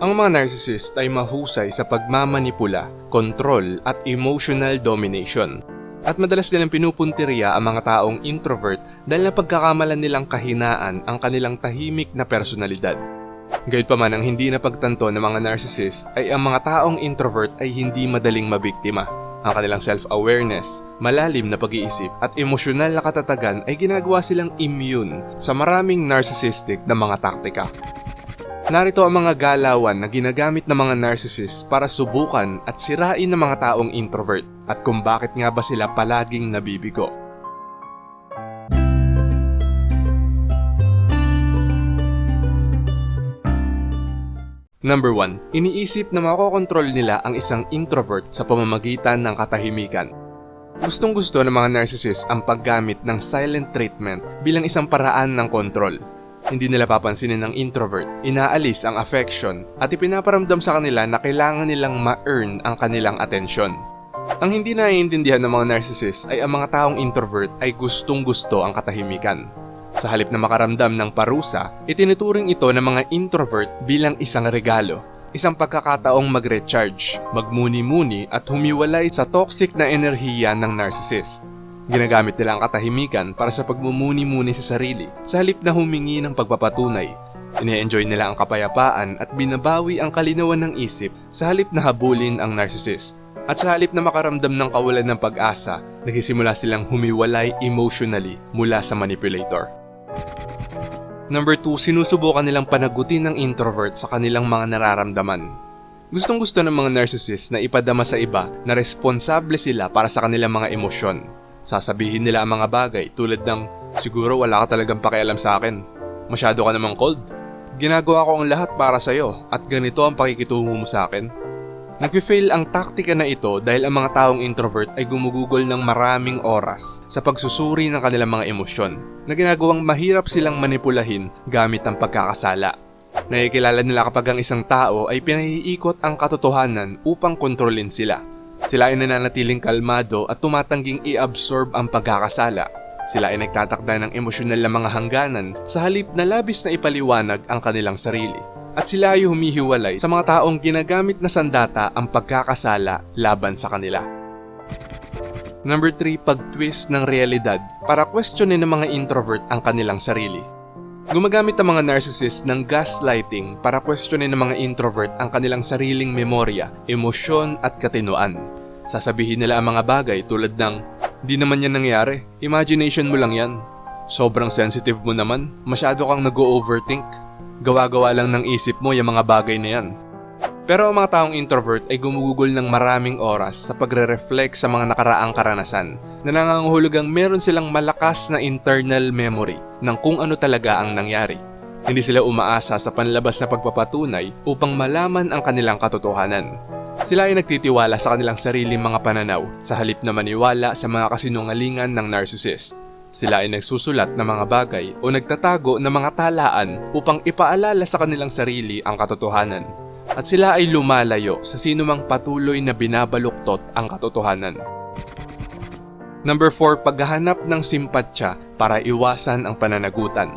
Ang mga narcissist ay mahusay sa pagmamanipula, control at emotional domination. At madalas nilang pinupuntirya ang mga taong introvert dahil napagkakamalan nilang kahinaan ang kanilang tahimik na personalidad. Gayunpaman ang hindi napagtanto ng mga narcissist ay ang mga taong introvert ay hindi madaling mabiktima. Ang kanilang self-awareness, malalim na pag-iisip at emosyonal na katatagan ay ginagawa silang immune sa maraming narcissistic na mga taktika. Narito ang mga galawan na ginagamit ng mga narcissist para subukan at sirain ng mga taong introvert at kung bakit nga ba sila palaging nabibigo. Number 1. Iniisip na makokontrol nila ang isang introvert sa pamamagitan ng katahimikan. Gustong gusto ng mga narcissist ang paggamit ng silent treatment bilang isang paraan ng kontrol. Hindi nila papansinin ng introvert, inaalis ang affection at ipinaparamdam sa kanila na kailangan nilang ma-earn ang kanilang atensyon. Ang hindi naiintindihan ng mga narcissist ay ang mga taong introvert ay gustong gusto ang katahimikan. Sa halip na makaramdam ng parusa, itinuturing ito ng mga introvert bilang isang regalo. Isang pagkakataong mag-recharge, magmuni-muni at humiwalay sa toxic na enerhiya ng narcissist. Ginagamit nila ang katahimikan para sa pagmumuni-muni sa sarili sa halip na humingi ng pagpapatunay. Ine-enjoy nila ang kapayapaan at binabawi ang kalinawan ng isip sa halip na habulin ang narcissist. At sa halip na makaramdam ng kawalan ng pag-asa, nagsisimula silang humiwalay emotionally mula sa manipulator. Number 2, sinusubukan nilang panagutin ng introvert sa kanilang mga nararamdaman. Gustong gusto ng mga narcissist na ipadama sa iba na responsable sila para sa kanilang mga emosyon. Sasabihin nila ang mga bagay tulad ng, siguro wala ka talagang pakialam sa akin. Masyado ka namang cold. Ginagawa ko ang lahat para sa'yo at ganito ang pakikitungo mo sa akin. Nagpi-fail ang taktika na ito dahil ang mga taong introvert ay gumugugol ng maraming oras sa pagsusuri ng kanilang mga emosyon na ginagawang mahirap silang manipulahin gamit ang pagkakasala. Nakikilala nila kapag ang isang tao ay pinahiikot ang katotohanan upang kontrolin sila. Sila ay nananatiling kalmado at tumatangging i-absorb ang pagkakasala. Sila ay nagtatakda ng emosyonal na mga hangganan sa halip na labis na ipaliwanag ang kanilang sarili at sila ay humihiwalay sa mga taong ginagamit na sandata ang pagkakasala laban sa kanila. Number 3, pag-twist ng realidad para questionin ng mga introvert ang kanilang sarili. Gumagamit ang mga narcissist ng gaslighting para questionin ng mga introvert ang kanilang sariling memorya, emosyon at katinuan. Sasabihin nila ang mga bagay tulad ng, Di naman yan nangyari, imagination mo lang yan. Sobrang sensitive mo naman, masyado kang nag-overthink. Gawa-gawa lang ng isip mo yung mga bagay na yan. Pero ang mga taong introvert ay gumugugol ng maraming oras sa pagre-reflect sa mga nakaraang karanasan na nangangahulugang meron silang malakas na internal memory ng kung ano talaga ang nangyari. Hindi sila umaasa sa panlabas na pagpapatunay upang malaman ang kanilang katotohanan. Sila ay nagtitiwala sa kanilang sariling mga pananaw sa halip na maniwala sa mga kasinungalingan ng narcissist. Sila ay nagsusulat ng mga bagay o nagtatago ng mga talaan upang ipaalala sa kanilang sarili ang katotohanan. At sila ay lumalayo sa sinumang patuloy na binabaluktot ang katotohanan. Number 4, paghahanap ng simpatya para iwasan ang pananagutan.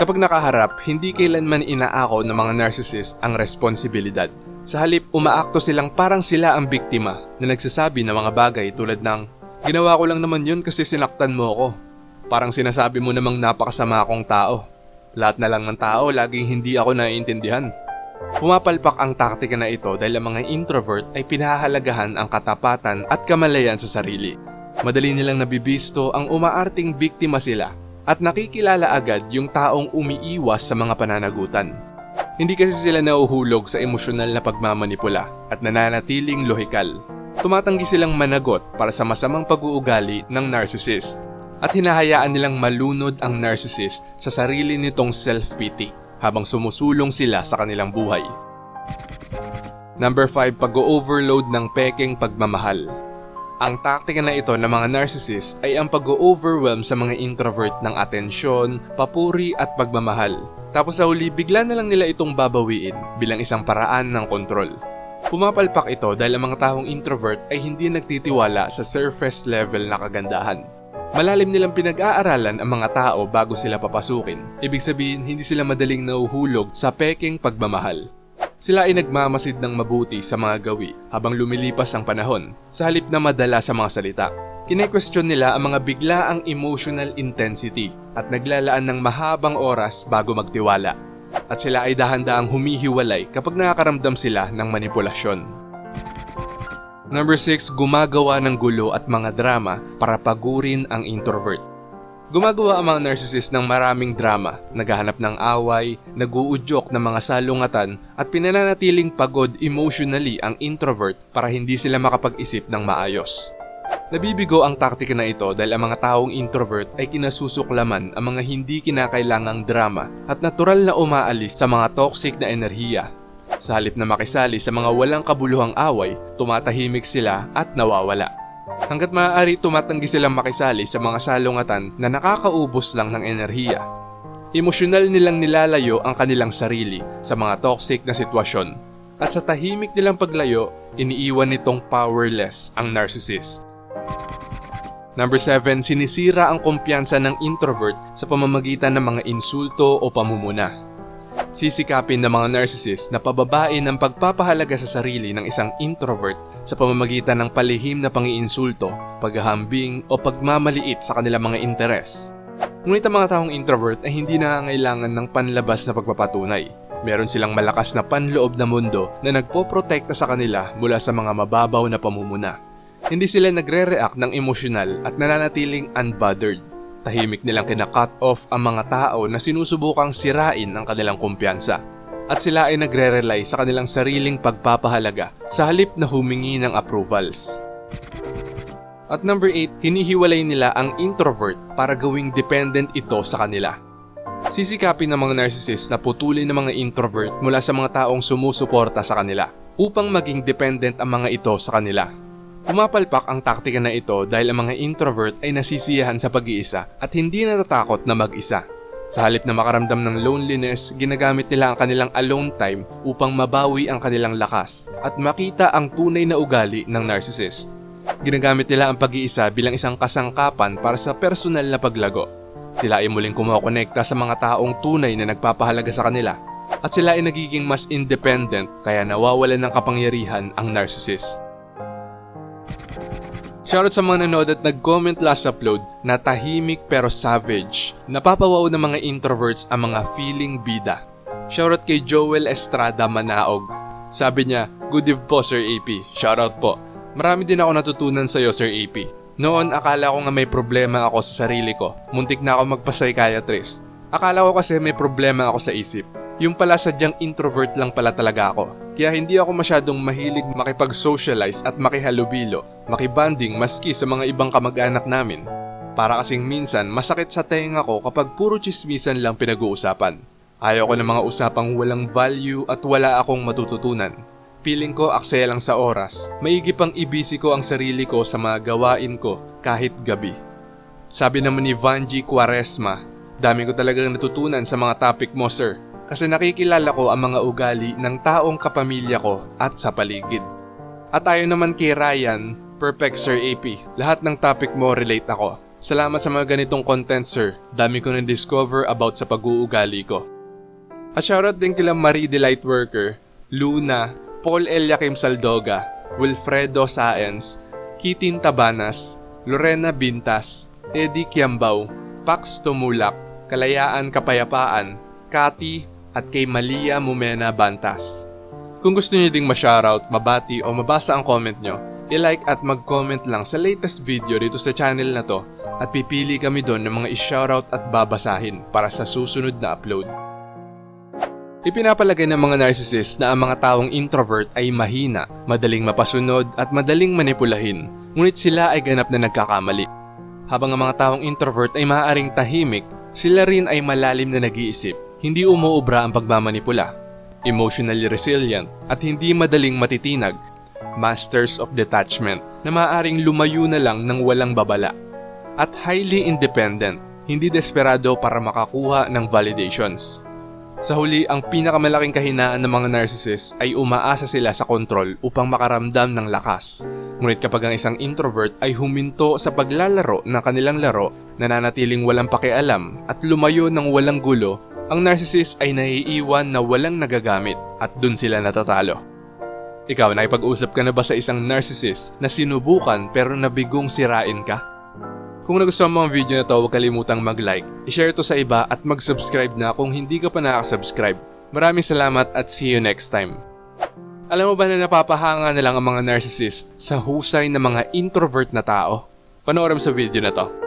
Kapag nakaharap, hindi kailanman inaako ng mga narcissist ang responsibilidad. Sa halip, umaakto silang parang sila ang biktima na nagsasabi ng mga bagay tulad ng, Ginawa ko lang naman yun kasi sinaktan mo ako. Parang sinasabi mo namang napakasama akong tao. Lahat na lang ng tao, laging hindi ako naiintindihan. Pumapalpak ang taktika na ito dahil ang mga introvert ay pinahahalagahan ang katapatan at kamalayan sa sarili. Madali nilang nabibisto ang umaarting biktima sila at nakikilala agad yung taong umiiwas sa mga pananagutan. Hindi kasi sila nauhulog sa emosyonal na pagmamanipula at nananatiling lohikal. Tumatanggi silang managot para sa masamang pag-uugali ng narcissist at hinahayaan nilang malunod ang narcissist sa sarili nitong self-pity habang sumusulong sila sa kanilang buhay. Number 5, pag-overload ng peking pagmamahal. Ang taktika na ito ng mga narcissist ay ang pag-overwhelm sa mga introvert ng atensyon, papuri at pagmamahal. Tapos sa huli, bigla na lang nila itong babawiin bilang isang paraan ng kontrol. Pumapalpak ito dahil ang mga taong introvert ay hindi nagtitiwala sa surface level na kagandahan. Malalim nilang pinag-aaralan ang mga tao bago sila papasukin. Ibig sabihin, hindi sila madaling nauhulog sa peking pagmamahal. Sila ay nagmamasid ng mabuti sa mga gawi habang lumilipas ang panahon sa halip na madala sa mga salita. Kine-question nila ang mga biglaang emotional intensity at naglalaan ng mahabang oras bago magtiwala. At sila ay dahan-daang humihiwalay kapag nakakaramdam sila ng manipulasyon. Number 6, gumagawa ng gulo at mga drama para pagurin ang introvert. Gumagawa ang mga narcissist ng maraming drama, naghahanap ng away, naguudyok ng mga salungatan at pinananatiling pagod emotionally ang introvert para hindi sila makapag-isip ng maayos. Nabibigo ang taktika na ito dahil ang mga taong introvert ay kinasusuklaman ang mga hindi kinakailangang drama at natural na umaalis sa mga toxic na enerhiya. Sa halip na makisali sa mga walang kabuluhang away, tumatahimik sila at nawawala. Hanggat maaari tumatanggi silang makisali sa mga salungatan na nakakaubos lang ng enerhiya. Emosyonal nilang nilalayo ang kanilang sarili sa mga toxic na sitwasyon. At sa tahimik nilang paglayo, iniiwan nitong powerless ang narcissist. Number 7, sinisira ang kumpiyansa ng introvert sa pamamagitan ng mga insulto o pamumuna. Sisikapin ng mga narcissist na pababain ang pagpapahalaga sa sarili ng isang introvert sa pamamagitan ng palihim na pangiinsulto, paghahambing o pagmamaliit sa kanilang mga interes. Ngunit ang mga taong introvert ay hindi nangangailangan ng panlabas na pagpapatunay. Meron silang malakas na panloob na mundo na nagpoprotekta sa kanila mula sa mga mababaw na pamumuna. Hindi sila nagre-react ng emosyonal at nananatiling unbothered. Tahimik nilang kina-cut off ang mga tao na sinusubukang sirain ang kanilang kumpiyansa. At sila ay nagre-rely sa kanilang sariling pagpapahalaga sa halip na humingi ng approvals. At number 8, hinihiwalay nila ang introvert para gawing dependent ito sa kanila. Sisikapin ng mga narcissist na putulin ng mga introvert mula sa mga taong sumusuporta sa kanila upang maging dependent ang mga ito sa kanila. Pumapalpak ang taktika na ito dahil ang mga introvert ay nasisiyahan sa pag-iisa at hindi natatakot na mag-isa. Sa halip na makaramdam ng loneliness, ginagamit nila ang kanilang alone time upang mabawi ang kanilang lakas at makita ang tunay na ugali ng narcissist. Ginagamit nila ang pag-iisa bilang isang kasangkapan para sa personal na paglago. Sila ay muling kumokonekta sa mga taong tunay na nagpapahalaga sa kanila at sila ay nagiging mas independent kaya nawawalan ng kapangyarihan ang narcissist. Shoutout sa mga nanood at nag-comment last upload na tahimik pero savage. Napapawaw ng mga introverts ang mga feeling bida. Shoutout kay Joel Estrada Manaog. Sabi niya, Good eve po Sir AP. Shoutout po. Marami din ako natutunan sa iyo Sir AP. Noon akala ko nga may problema ako sa sarili ko. Muntik na ako magpa-psychiatrist. Akala ko kasi may problema ako sa isip. Yung pala sadyang introvert lang pala talaga ako. Kaya hindi ako masyadong mahilig makipag-socialize at makihalubilo, makibanding maski sa mga ibang kamag-anak namin. Para kasing minsan masakit sa tenga ko kapag puro chismisan lang pinag-uusapan. Ayaw ko ng mga usapang walang value at wala akong matututunan. Feeling ko aksaya lang sa oras, maigi pang ibisi ko ang sarili ko sa mga gawain ko kahit gabi. Sabi naman ni Vanji Quaresma, dami ko talagang natutunan sa mga topic mo sir kasi nakikilala ko ang mga ugali ng taong kapamilya ko at sa paligid. At ayon naman kay Ryan, Perfect Sir AP, lahat ng topic mo relate ako. Salamat sa mga ganitong content sir, dami ko na-discover about sa pag-uugali ko. At shoutout din kila Marie Delight Worker, Luna, Paul Eliakim Saldoga, Wilfredo Saenz, Kitin Tabanas, Lorena Bintas, Eddie Kiambao, Pax Tumulak, Kalayaan Kapayapaan, Kati, at kay Malia Mumena Bantas. Kung gusto niyo ding ma-shoutout, mabati o mabasa ang comment nyo, i-like at mag-comment lang sa latest video dito sa channel na to at pipili kami doon ng mga i-shoutout at babasahin para sa susunod na upload. Ipinapalagay ng mga narcissist na ang mga taong introvert ay mahina, madaling mapasunod at madaling manipulahin, ngunit sila ay ganap na nagkakamali. Habang ang mga taong introvert ay maaaring tahimik, sila rin ay malalim na nag-iisip, hindi umuubra ang pagmamanipula, emotionally resilient at hindi madaling matitinag, masters of detachment na maaaring lumayo na lang ng walang babala, at highly independent, hindi desperado para makakuha ng validations. Sa huli, ang pinakamalaking kahinaan ng mga narcissist ay umaasa sila sa kontrol upang makaramdam ng lakas. Ngunit kapag ang isang introvert ay huminto sa paglalaro ng kanilang laro, nananatiling walang pakialam at lumayo ng walang gulo, Ang narcissist ay naiiwan na walang nagagamit at dun sila natatalo. Ikaw, nakipag-usap ka na ba sa isang narcissist na sinubukan pero nabigong sirain ka? Kung nagustuhan mo ang video na to, huwag kalimutang mag-like, i-share to sa iba at mag-subscribe na kung hindi ka pa nakasubscribe. Maraming salamat at see you next time. Alam mo ba na napapahanga na lang ang mga narcissist sa husay ng mga introvert na tao? Panoorin sa video na to.